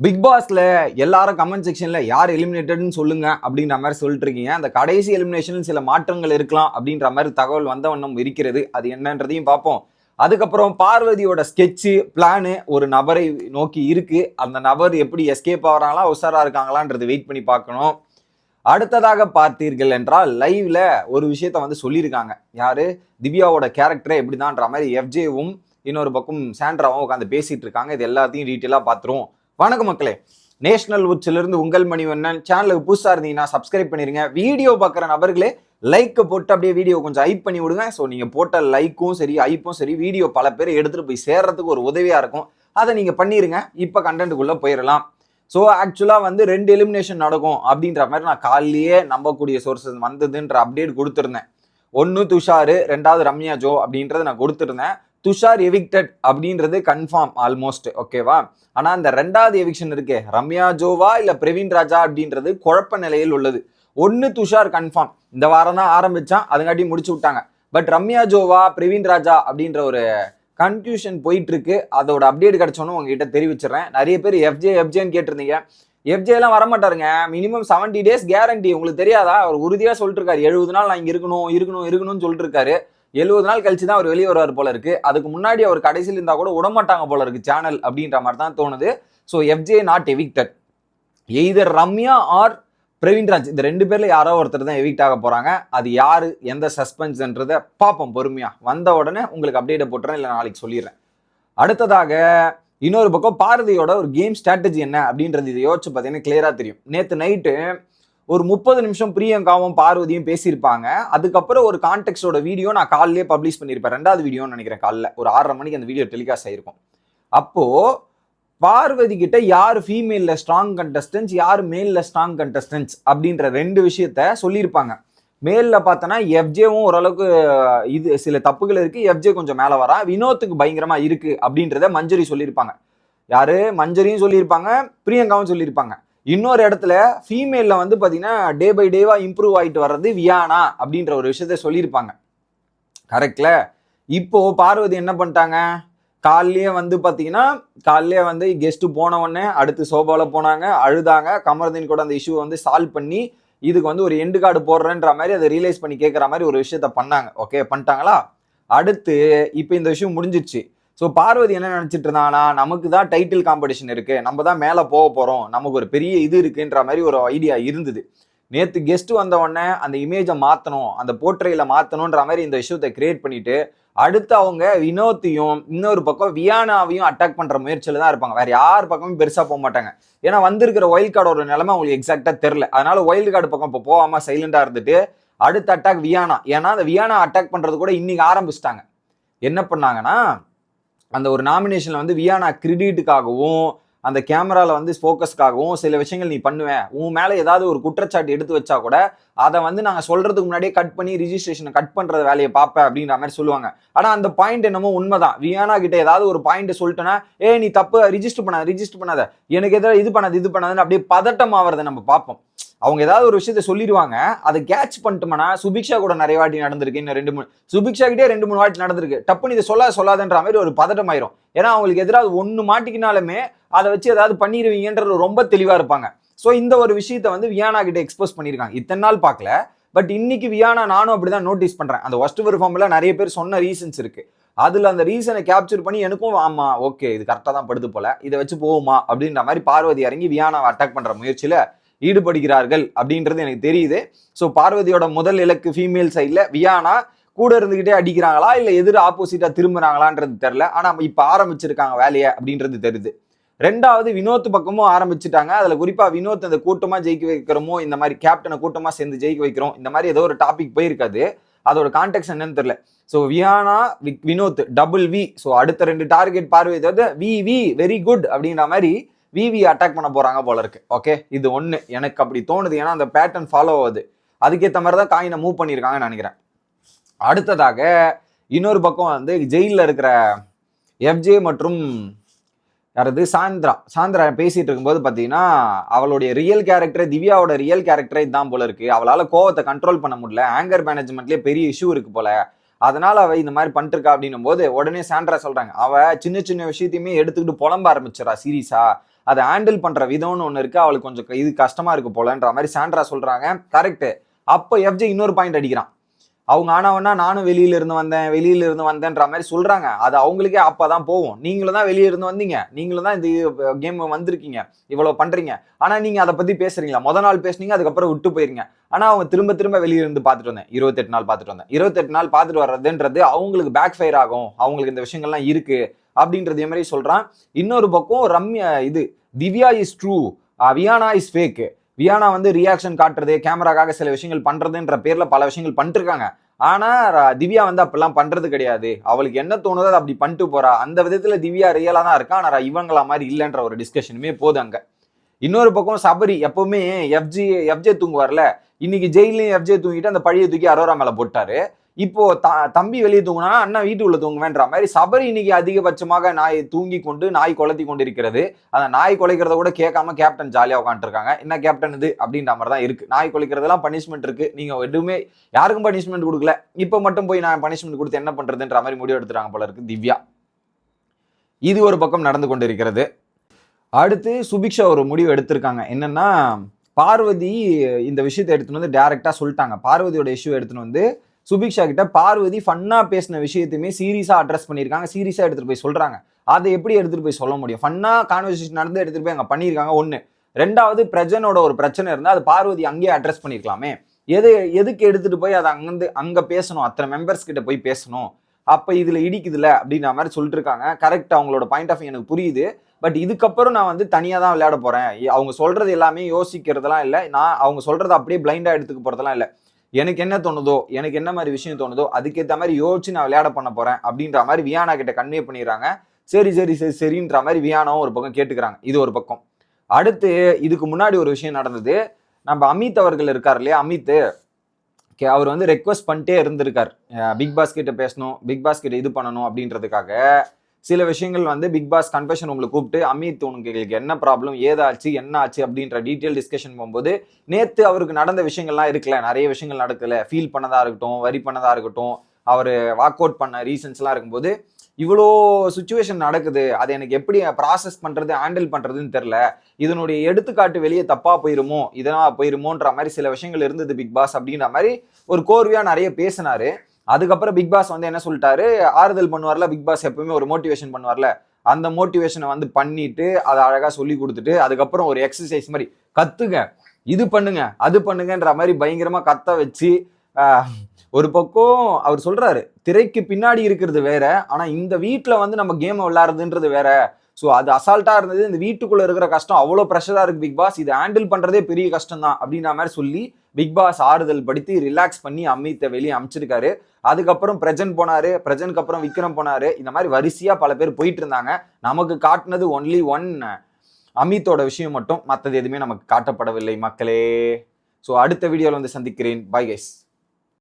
Big பாஸ்ல எல்லாரும் comment செக்ஷன்ல யார் எலிமினேட்டட்னு சொல்லுங்க அப்படின்ற மாதிரி சொல்லிட்டு இருக்கீங்க. அந்த கடைசி எலிமினேஷனில் சில மாற்றங்கள் இருக்கலாம் அப்படின்ற மாதிரி தகவல் வந்த வண்ணம் இருக்கிறது. அது என்னன்றதையும் பார்ப்போம். அதுக்கப்புறம் பார்வதியோட ஸ்கெட்சு பிளானு ஒரு நபரை நோக்கி இருக்கு. அந்த நபர் எப்படி எஸ்கேப் ஆகிறாங்களா உஷாரா இருக்காங்களான்றது வெயிட் பண்ணி பார்க்கணும். அடுத்ததாக பார்த்தீர்கள் என்றால் லைவ்ல ஒரு விஷயத்த வந்து சொல்லியிருக்காங்க. யாரு? திவ்யாவோட கேரக்டரே எப்படிதான்ற மாதிரி எஃப்ஜேவும் இன்னொரு பக்கம் சாண்ட்ராவும் உட்காந்து பேசிட்டு இருக்காங்க. இது எல்லாத்தையும் டீட்டெயிலாக பார்த்துருவோம். வணக்கம் மக்களே. நேஷனல் உச்சிலிருந்து உங்கள் மணிவண்ணன். சேனலுக்கு புதுசாக இருந்தீங்கன்னா சப்ஸ்கிரைப் பண்ணிடுங்க வீடியோ பார்க்குற நபர்களே லைக்கை போட்டு அப்படியே வீடியோ கொஞ்சம் ஹைப் பண்ணி விடுங்க. ஸோ நீங்கள் போட்ட லைக்கும் சரி ஹைப்பும் சரி வீடியோ பல பேர் எடுத்துகிட்டு போய் சேர்றதுக்கு ஒரு உதவியாக இருக்கும். அதை நீங்கள் பண்ணிடுங்க இப்போ கண்டென்ட்டுக்குள்ளே போயிடலாம் ஸோ ஆக்சுவலாக வந்து ரெண்டு எலிமினேஷன் நடக்கும் அப்படின்ற மாதிரி நான் காலையிலேயே நம்பக்கூடிய சோர்ஸஸ் வந்ததுன்ற அப்டேட் கொடுத்துருந்தேன். ஒன்று துஷாரு ரெண்டாவது ரம்யா ஜோ அப்படின்றத நான் கொடுத்துருந்தேன். துஷார் எவிக்டட் அப்படின்றது கன்ஃபார்ம் ஆல்மோஸ்ட் ஓகேவா ஆனால் அந்த ரெண்டாவது எவிக்ஷன் இருக்கே ரம்யா ஜோவா இல்லை பிரவீன் ராஜா அப்படின்றது குழப்ப நிலையில் உள்ளது. ஒன்று துஷார் கன்ஃபார்ம் இந்த வாரம் தான் ஆரம்பிச்சான் அதுங்காட்டி முடிச்சு விட்டாங்க. பட் ரம்யா ஜோவா பிரவீன் ராஜா அப்படின்ற ஒரு கன்ஃபியூஷன் போயிட்டு இருக்கு அதோட அப்டேட் கிடைச்சோன்னு உங்ககிட்ட தெரிவிச்சிடுறேன். நிறைய பேர் எஃப்ஜே எஃப்ஜேன்னு கேட்டிருந்தீங்க. எஃப்ஜே எல்லாம் வரமாட்டாருங்க. மினிமம் செவன்டி டேஸ் கேரண்டி உங்களுக்கு தெரியாதா? அவர் உறுதியாக சொல்லிட்டு இருக்காரு எழுபது நாள் நான் இங்கே இருக்கணும் இருக்கணும் இருக்கணும்னு சொல்லிட்டு இருக்காரு எழுபது நாள் கழிச்சு தான் அவர் வெளியே வருவார் போல இருக்கு. அதுக்கு முன்னாடி அவர் கடைசியில் இருந்தா கூட விடமாட்டாங்க போல இருக்கு சேனல் அப்படின்ற மாதிரி தான் தோணுது. So FJ not evicted either Ramya or Praveenraj இந்த ரெண்டு பேர்ல யாரோ ஒருத்தர் தான் எவிக்ட் ஆக போறாங்க. அது யாரு எந்த சஸ்பென்ஸ்ன்றதை பார்ப்போம் பொறுமையா. வந்த உடனே உங்களுக்கு அப்டேட்டை போட்டுறேன் இல்லை நாளைக்கு சொல்லிடுறேன். அடுத்ததாக இன்னொரு பக்கம் பாரதியோட ஒரு கேம் ஸ்ட்ராட்டஜி என்ன அப்படின்றது இதை யோசிச்சு பார்த்தீங்கன்னா கிளியராக தெரியும். நேற்று நைட்டு ஒரு முப்பது நிமிஷம் பிரியங்காவும் பார்வதியும் பேசியிருப்பாங்க. அதுக்கப்புறம் ஒரு கான்டெக்ட்டோட வீடியோ நான் காலையிலே பப்ளிஷ் பண்ணியிருப்பேன். ரெண்டாவது வீடியோன்னு நினைக்கிறேன் காலைல. ஒரு ஆறரை மணிக்கு அந்த வீடியோ டெலிகாஸ்ட் ஆயிருக்கும். அப்போ பார்வதி கிட்ட யார் ஃபீமேலில் ஸ்ட்ராங் கண்டஸ்டன்ஸ் யார் மேலில் ஸ்ட்ராங் கண்டஸ்டன்ஸ் அப்படின்ற ரெண்டு விஷயத்த சொல்லியிருப்பாங்க. மேலில் பார்த்தோன்னா எஃப்ஜேவும் ஓரளவுக்கு இது சில தப்புகள் இருக்குது எஃப்ஜே கொஞ்சம் மேலே வரா. வினோத்துக்கு பயங்கரமாக இருக்குது அப்படின்றத மஞ்சரி சொல்லியிருப்பாங்க. யார்? மஞ்சரியும் சொல்லியிருப்பாங்க. பிரியங்காவும் சொல்லியிருப்பாங்க. இன்னொரு இடத்துல ஃபீமேலில் வந்து பார்த்தீங்கன்னா டே பை டேவாக இம்ப்ரூவ் ஆகிட்டு வர்றது வியானா அப்படின்ற ஒரு விஷயத்த சொல்லியிருப்பாங்க. கரெக்டில் இப்போது பார்வதி என்ன பண்ணிட்டாங்க? காலையிலேயே வந்து பார்த்தீங்கன்னா காலையிலேயே வந்து கெஸ்ட்டு போனவொடனே அடுத்து சோபாவில் போனாங்க அழுதாங்க. கமர்தீன் கூட அந்த இஷ்யூவை வந்து சால்வ் பண்ணி இதுக்கு வந்து ஒரு எண்டு கார்டு போடுறேன்ற மாதிரி அதை ரியலைஸ் பண்ணி கேட்குற மாதிரி ஒரு விஷயத்த பண்ணாங்க. ஓகே பண்ணிட்டாங்களா? அடுத்து இப்போ இந்த விஷயம் முடிஞ்சிருச்சு. ஸோ பார்வதி என்ன நினச்சிட்டு இருந்தாங்கன்னா நமக்கு தான் டைட்டில் காம்படிஷன் இருக்குது நம்ம தான் மேலே போக போகிறோம் நமக்கு ஒரு பெரிய இது இருக்குன்ற மாதிரி ஒரு ஐடியா இருந்தது. நேற்று கெஸ்ட் வந்த உடனே அந்த இமேஜை மாற்றணும் அந்த போர்ட்ரையில் மாற்றணுன்ற மாதிரி இந்த விஷயத்தை கிரியேட் பண்ணிட்டு அடுத்து அவங்க வினோத்தையும் இன்னொரு பக்கம் வியானாவையும் அட்டாக் பண்ணுற முயற்சியில் தான் இருப்பாங்க. வேறு யார் பக்கமும் பெருசாக போக மாட்டாங்க. ஏன்னா வந்திருக்கிற ஒயில்ட் கார்டோட நிலைமை அவங்களுக்கு எக்ஸாக்டாக தெரில அதனால ஒயில்ட் கார்டு பக்கம் இப்போ போகாமல் சைலண்டாக இருந்துட்டு அடுத்த அட்டாக் வியானா. ஏன்னா அந்த வியானா அட்டாக் பண்ணுறது கூட இன்னைக்கு ஆரம்பிச்சிட்டாங்க. என்ன பண்ணாங்கன்னா அந்த ஒரு நாமினேஷனில் வந்து வியானா கிரெடிட்டுக்காகவும் அந்த கேமராவில் வந்து ஃபோக்கஸ்க்காகவும் சில விஷயங்கள் நீ பண்ணுவேன் உன் மேலே ஏதாவது ஒரு குற்றச்சாட்டு எடுத்து வச்சா கூட அதை வந்து நாங்கள் சொல்றதுக்கு முன்னாடியே கட் பண்ணி ரிஜிஸ்ட்ரேஷனை கட் பண்ணுற வேலையை பார்ப்பேன் அப்படின்ற மாதிரி சொல்லுவாங்க. ஆனால் அந்த பாயிண்ட் என்னமோ உண்மைதான். வியானா கிட்ட ஏதாவது ஒரு பாயிண்ட் சொல்லிட்டேன்னா ஏ நீ தப்பு ரிஜிஸ்டர் பண்ணாத ரிஜிஸ்டர் பண்ணாத. எனக்கு எதாவது இது பண்ணாது இது பண்ணாதுன்னு அப்படியே பதட்டம் ஆகிறத நம்ம பார்ப்போம். அவங்க ஏதாவது ஒரு விஷயத்த சொல்லிடுவாங்க அதை கேட்ச் பண்ணிட்டோம்னா சுபிக்ஷா கூட நிறைய வாட்டி நடந்திருக்கு. இன்னும் ரெண்டு மூணு சுபிக்ஷா கிட்டே ரெண்டு மூணு வாட்டி நடந்திருக்கு. டப்புன்னு இதை சொல்லாத சொல்லாதன்ற மாதிரி ஒரு பதட்டம் ஆயிரும். ஏன்னா அவங்களுக்கு எதிராக ஒன்று மாட்டிக்கினாலுமே அதை வச்சு ஏதாவது பண்ணிடுவீங்கன்றது ரொம்ப தெளிவாக இருப்பாங்க. ஸோ இந்த ஒரு விஷயத்த வந்து வியானா கிட்ட எக்ஸ்போஸ் பண்ணியிருக்காங்க. இத்தனை நாள் பார்க்கல. பட் இன்னைக்கு வியானா நானும் அப்படி தான் நோட்டீஸ் பண்ணுறேன் அந்த ஒஸ்ட் பெர்ஃபார்மில் நிறைய பேர் சொன்ன ரீசன்ஸ் இருக்கு. அதில் அந்த ரீசனை கேப்சர் பண்ணி எனக்கும் ஆமா ஓகே இது கரெக்டாக தான் படுது போல. இதை வச்சு போகுமா? அப்படின்ற மாதிரி பார்வதி இறங்கி வியானாவை அட்டாக் பண்ணுற முயற்சியில் ஈடுபடுகிறார்கள் அப்படின்றது எனக்கு தெரியுது. ஸோ பார்வதியோட முதல் இலக்கு ஃபீமேல் சைடில் வியானா கூட இருந்துக்கிட்டே அடிக்கிறாங்களா? இல்லை எதிர் ஆப்போசிட்டாக திரும்புகிறாங்களான்றது தெரில ஆனால் இப்போ ஆரம்பிச்சிருக்காங்க வேலையை அப்படின்றது தெரியுது. ரெண்டாவது வினோத் பக்கமும் ஆரம்பிச்சுட்டாங்க. அதுல குறிப்பா வினோத் அந்த கூட்டமா ஜெயிக்க வைக்கிறோமோ இந்த மாதிரி கேப்டனை கூட்டமா சேர்ந்து ஜெயிக்க வைக்கிறோம் இந்த மாதிரி ஏதோ ஒரு டாபிக் போயிருக்காது. அதோட கான்டெக்ட் என்னன்னு தெரியல. ஸோ வியானா வி- வினோத் டபுள் வி ஸோ அடுத்த ரெண்டு டார்கெட் பார்வை ஏதாவது வி வி வெரி குட் அப்படின்ற மாதிரி விவி அட்டாக் பண்ண போறாங்க போல இருக்கு. ஓகே இது ஒன்று எனக்கு அப்படி தோணுது. ஏன்னா அந்த பேட்டர்ன் ஃபாலோ ஆகுது. அதுக்கேற்ற மாதிரி தான் காயினை மூவ் பண்ணியிருக்காங்கன்னு நினைக்கிறேன். அடுத்ததாக இன்னொரு பக்கம் வந்து ஜெயிலில் இருக்கிற எஃப்ஜே மற்றும் யாராவது சாந்திரா. சாந்திரா பேசிட்டு இருக்கும்போது பார்த்தீங்கன்னா அவளுடைய ரியல் கேரக்டர் திவ்யாவோட ரியல் கேரக்டரே தான் போல இருக்கு. அவளால் கோவத்தை கண்ட்ரோல் பண்ண முடியல. ஆங்கர் மேனேஜ்மெண்ட்லேயே பெரிய இஷ்யூ இருக்கு போல. அதனால அவ இந்த மாதிரி பண்ணிருக்கா அப்படின்னும் போது உடனே சாண்ட்ரா சொல்றாங்க. அவ சின்ன சின்ன விஷயத்தையுமே எடுத்துக்கிட்டு புலம்ப ஆரம்பிச்சிடா சீரியஸா அதை ஹேண்டில் பண்ற விதம்னு ஒன்று இருக்கு. அவளுக்கு கொஞ்சம் இது கஷ்டமா இருக்கு போலன்ற மாதிரி சாண்ட்ரா சொல்றாங்க. கரெக்ட் அப்போ எஃப்ஜே இன்னொரு பாயிண்ட் அடிக்கிறான். அவங்க ஆனவனா நானும் வெளியில இருந்து வந்தேன் வெளியில இருந்து வந்தேன்ற மாதிரி சொல்றாங்க. அது அவங்களுக்கே அப்பதான் போகும். நீங்களும் தான் வெளியே இருந்து வந்தீங்க. நீங்களும் தான் இந்த கேம் வந்திருக்கீங்க. இவ்வளவு பண்றீங்க. ஆனா நீங்க அதை பத்தி பேசுறீங்களா? முத நாள் பேசுனீங்க அதுக்கப்புறம் விட்டு போயிருங்க. ஆனா அவங்க திரும்ப திரும்ப வெளியே இருந்து பார்த்துட்டு வந்தேன். இருபத்தெட்டு நாள் பார்த்துட்டு வந்தேன். இருபத்தெட்டு நாள் பார்த்துட்டு வர்றதுன்றது அவங்களுக்கு பேக் ஃபயர் ஆகும். அவங்களுக்கு இந்த விஷயங்கள்லாம் இருக்கு அப்படின்றதே மாதிரி சொல்றான். இன்னொரு பக்கம் ரம்யா இது Divya is true Viyana is fake Viyana வந்து ரியாக்ஷன் காட்டுறது கேமராக்காக சில விஷயங்கள் பண்றதுன்ற பேர்ல பல விஷயங்கள் பண்ணிருக்காங்க ஆனால் ஆனா திவ்யா வந்து அப்படிலாம் பண்றது கிடையாது. அவளுக்கு என்ன தோணுதோ அதை அப்படி பண்ணிட்டு போறா. அந்த விதத்துல திவ்யா ரியலா தான் இருக்கா? ஆனா இவங்களா மாதிரி இல்லைன்ற ஒரு டிஸ்கஷனுமே போதும் அங்க. இன்னொரு பக்கம் சபரி எப்பவுமே எஃப்ஜி எஃப்ஜே தூங்குவார்ல. இன்னைக்கு ஜெயிலையும் எஃப்ஜே தூங்கிட்டு அந்த பழியை தூக்கி அரோரா மேல போட்டாரு. இப்போ த தம்பி வெளியே தூங்குனா அண்ணா வீட்டுக்குள்ள தூங்குவேன்ற மாதிரி சபரி இன்னைக்கு அதிகபட்சமாக நாய் தூங்கி கொண்டு நாய் கொலைத்தி கொண்டு இருக்கிறது அந்த நாய் கொலைக்கிறத கூட கேட்காம கேப்டன் ஜாலியாக உட்காந்துருக்காங்க என்ன கேப்டன் இது? அப்படின்ற மாதிரி தான் இருக்கு. நாய் கொலைக்கிறதெல்லாம் பனிஷ்மெண்ட் இருக்கு. நீங்க எதுவுமே யாருக்கும் பனிஷ்மெண்ட் கொடுக்கல. இப்போ மட்டும் போய் நான் பனிஷ்மெண்ட் கொடுத்து என்ன பண்றதுன்ற மாதிரி முடிவு எடுத்துட்டாங்க போல இருக்கு திவ்யா. இது ஒரு பக்கம் நடந்து கொண்டு இருக்கிறது அடுத்து சுபிக்ஷா ஒரு முடிவு எடுத்திருக்காங்க. என்னன்னா பார்வதி இந்த விஷயத்தை எடுத்துன்னு வந்து டேரெக்டாக சொல்லிட்டாங்க. பார்வதியோட இஷ்யூ எடுத்துன்னு வந்து சுபிக்ஷா கிட்ட பார்வதி ஃபன்னா பேசின விஷயத்தையுமே சீரியஸா அட்ரஸ் பண்ணியிருக்காங்க. சீரியஸா எடுத்துட்டு போய் சொல்றாங்க. அதை எப்படி எடுத்துட்டு போய் சொல்ல முடியும்? ஃபன்னா கான்வர்சேஷன் நடந்து எடுத்துட்டு போய் அங்க பண்ணியிருக்காங்க ஒண்ணு. ரெண்டாவது பிரஜனோட ஒரு பிரச்சனை இருந்தால் அது பார்வதி அங்கேயே அட்ரஸ் பண்ணிருக்கலாமே. எது எதுக்கு எடுத்துட்டு போய் அதை அங்கிருந்து அங்க பேசணும்? அத்தனை மெம்பர்ஸ் கிட்ட போய் பேசணும். அப்ப இதுல இடிக்குதுல அப்படின்ற மாதிரி சொல்லிட்டு இருக்காங்க கரெக்ட் அவங்களோட பாயிண்ட் ஆஃப் எனக்கு புரியுது. பட் இதுக்கப்புறம் நான் வந்து தனியாக தான் விளையாட போகிறேன் அவங்க சொல்கிறது எல்லாமே யோசிக்கிறதெல்லாம் இல்லை. நான் அவங்க சொல்கிறத அப்படியே பிளைண்டாக எடுத்துக்க போகிறதெல்லாம் இல்லை. எனக்கு என்ன தோணுதோ எனக்கு என்ன மாதிரி விஷயம் தோணுதோ அதுக்கேற்ற மாதிரி யோசிச்சு நான் விளையாட பண்ண போறேன் அப்படின்ற மாதிரி வியானா கிட்ட கன்வே பண்ணிடுறாங்க. சரி சரி சரி சரின்ற மாதிரி வியானாவும் ஒரு பக்கம் கேட்டுக்கிறாங்க. இது ஒரு பக்கம். அடுத்து இதுக்கு முன்னாடி ஒரு விஷயம் நடந்தது. நம்ம அமித் அவர்கள் இருக்கார் இல்லையா? அமித். கே- அவர் வந்து ரெக்வஸ்ட் பண்ணிட்டே இருந்திருக்கார். பிக் பாஸ் கிட்ட பேசணும் பிக் பாஸ் கிட்ட இது பண்ணணும் அப்படின்றதுக்காக. சில விஷயங்கள் வந்து பிக் பாஸ் கன்ஃபெஷன் உங்களை கூப்பிட்டு அமித் எங்களுக்கு என்ன ப்ராப்ளம் ஏதாச்சு? என்ன ஆச்சு? அப்படின்ற டீட்டெயில் டிஸ்கஷன் போகும்போது நேற்று அவருக்கு நடந்த விஷயங்கள்லாம் இருக்கல நிறைய விஷயங்கள் நடக்கல ஃபீல் பண்ணதாக இருக்கட்டும் வரி பண்ணதாக இருக்கட்டும் அவர் வாக் அவுட் பண்ண ரீசன்ஸ்லாம் இருக்கும்போது இவ்வளோ சுச்சுவேஷன் நடக்குது. அதை எனக்கு எப்படி ப்ராசஸ் பண்ணுறது ஹேண்டில் பண்ணுறதுன்னு தெரில இதனுடைய எடுத்துக்காட்டு வெளியே தப்பாக போயிருமோ இதனால் போயிருமோன்ற மாதிரி சில விஷயங்கள் இருந்தது பிக் பாஸ் அப்படின்ற மாதிரி ஒரு கோர்வையாக நிறைய பேசினாரு. அதுக்கப்புறம் பிக் பாஸ் வந்து என்ன சொல்லிட்டாரு? ஆறுதல் பண்ணுவார்ல பிக் பாஸ் எப்பவுமே ஒரு மோட்டிவேஷன் பண்ணுவார்ல. அந்த மோட்டிவேஷனை வந்து பண்ணிட்டு அதை அழகா சொல்லி கொடுத்துட்டு அதுக்கப்புறம் ஒரு எக்ஸசைஸ் மாதிரி கத்துங்க. இது பண்ணுங்க அது பண்ணுங்கன்ற மாதிரி பயங்கரமா கத்த வச்சு ஒரு பக்கம் அவர் சொல்றாரு திரைக்கு பின்னாடி இருக்கிறது வேற ஆனா இந்த வீட்டில் வந்து நம்ம கேம் விளையாடுறதுன்றது வேற. ஸோ அது அசால்ட்டாக இருந்தது. இந்த வீட்டுக்குள்ளே இருக்கிற கஷ்டம் அவ்வளோ ப்ரெஷராக இருக்குது பிக் பாஸ் இதை ஹேண்டில் பண்ணுறதே பெரிய கஷ்டம் தான் அப்படின்ற மாதிரி சொல்லி பிக் பாஸ் ஆறுதல் படுத்தி ரிலாக்ஸ் பண்ணி அமித்தை வெளியே அமைச்சிருக்காரு. அதுக்கப்புறம் பிரஜன் போனார். பிரஜனுக்கு அப்புறம் விக்ரம் போனார். இந்த மாதிரி வரிசையாக பல பேர் போயிட்டு இருந்தாங்க. நமக்கு காட்டினது ஒன்லி ஒன் அமித்தோட விஷயம் மட்டும். மற்றது எதுவுமே நமக்கு காட்டப்படவில்லை மக்களே. ஸோ அடுத்த வீடியோவில் வந்து சந்திக்கிறேன். Bye guys